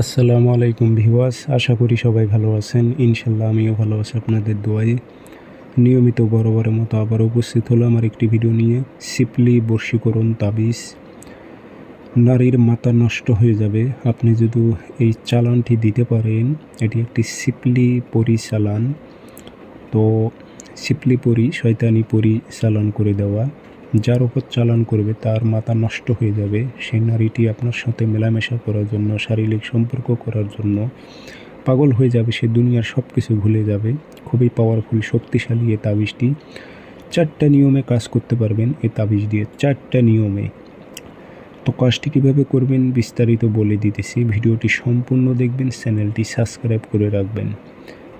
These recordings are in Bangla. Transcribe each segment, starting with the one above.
আসসালামু আলাইকুম ভিওয়াস আশা করি সবাই ভালো আছেন। ইনশাল্লাহ আমিও ভালো আছি আপনাদের দোয়ায়। নিয়মিত বরাবরের মতো আবার উপস্থিত হলো আমার একটি ভিডিও নিয়ে। সিপলি বর্ষীকরণ তাবিজ। নারীর মাথা নষ্ট হয়ে যাবে। আপনি যদি এই চালানটি দিতে পারেন, এটি একটি সিপলি পরি চালান তো সিপলি পরি, শয়তানি পরি চালান করে দেওয়া। যার ওপর চালান করবে, তার মাথা নষ্ট হয়ে যাবে। সেই নারীটি আপনার সাথে মেলামেশা করার জন্য, শারীরিক সম্পর্ক করার জন্য পাগল হয়ে যাবে। সে দুনিয়ার সব কিছু ভুলে যাবে। খুবই পাওয়ারফুল শক্তিশালী এ তাবিজটি চারটা নিয়মে কাজ করতে পারবেন এ তাবিজ দিয়ে। চারটা নিয়মে। তো কাজটি কীভাবে করবেন বিস্তারিত বলে দিতেছি। ভিডিওটি সম্পূর্ণ দেখবেন, চ্যানেলটি সাবস্ক্রাইব করে রাখবেন।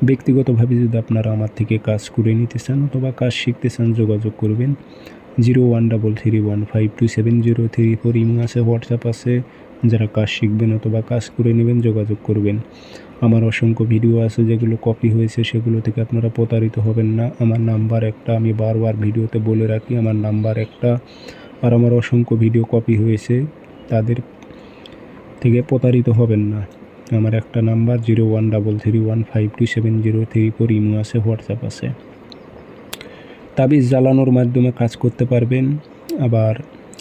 ব্যক্তিগতভাবে যদি আপনারা আমার থেকে কাজ করে নিতে চান অথবা কাজ শিখতে চান, যোগাযোগ করবেন। Zero one double three one five two seven zero three four imo আছে, হোয়াটসঅ্যাপ আছে। যারা কাজ শিখবেন অথবা কাজ করে নেবেন, যোগাযোগ করবেন। আমার অসংখ্য ভিডিও আছে যেগুলো কপি হয়েছে, সেগুলো থেকে আপনারা প্রতারিত হবেন না। আমার নাম্বার একটা, আমি বারবার ভিডিওতে বলে রাখি, আমার নাম্বার একটা। আর আমার অসংখ্য ভিডিও কপি হয়েছে, তাদের থেকে প্রতারিত হবেন না। আমার একটা number zero one double three one five two seven zero three four imo আছে, হোয়াটসঅ্যাপ আছে। তাবিজ জ্বালানোর মাধ্যমে কাজ করতে পারবেন, আবার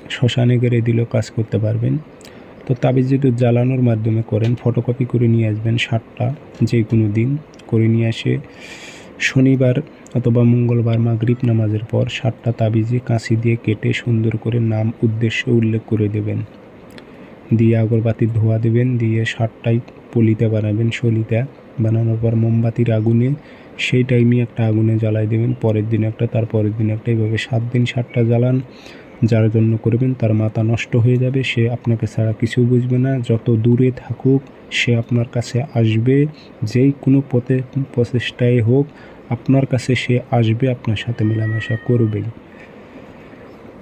শ্মশানে গেড়ে দিলেও কাজ করতে পারবেন। তো তাবিজ যদি জ্বালানোর মাধ্যমে করেন ফটোকপি করে নিয়ে আসবেন সাতটা যে কোনো দিন। করে নিয়ে আসে শনিবার অথবা মঙ্গলবার মা মাগরিব নামাজের পর সাতটা তাবিজে কাঁচি দিয়ে কেটে সুন্দর করে নাম, উদ্দেশ্য উল্লেখ করে দেবেন। দিয়ে আগরবাতি ধোয়া দেবেন, দিয়ে সাতটাই পলিতে বানাবেন, সলিতে। বানানোর পর মোমবাতির আগুনে সেই টাইমে একটা আগুনে জ্বালাই দেবেন, পরের দিন একটা, তার পরের দিন একটা। এইভাবে সাত দিন সাতটা জ্বালান, যার জন্য করবেন তার মাথা নষ্ট হয়ে যাবে, সে আপনাকে ছাড়া কিছু বুঝবে না। যত দূরে থাকুক, সে আপনার কাছে আসবে, যেই কোনো পথে, প্রচেষ্টায় হোক, আপনার কাছে সে আসবে, আপনার সাথে মেলামেশা করবেই।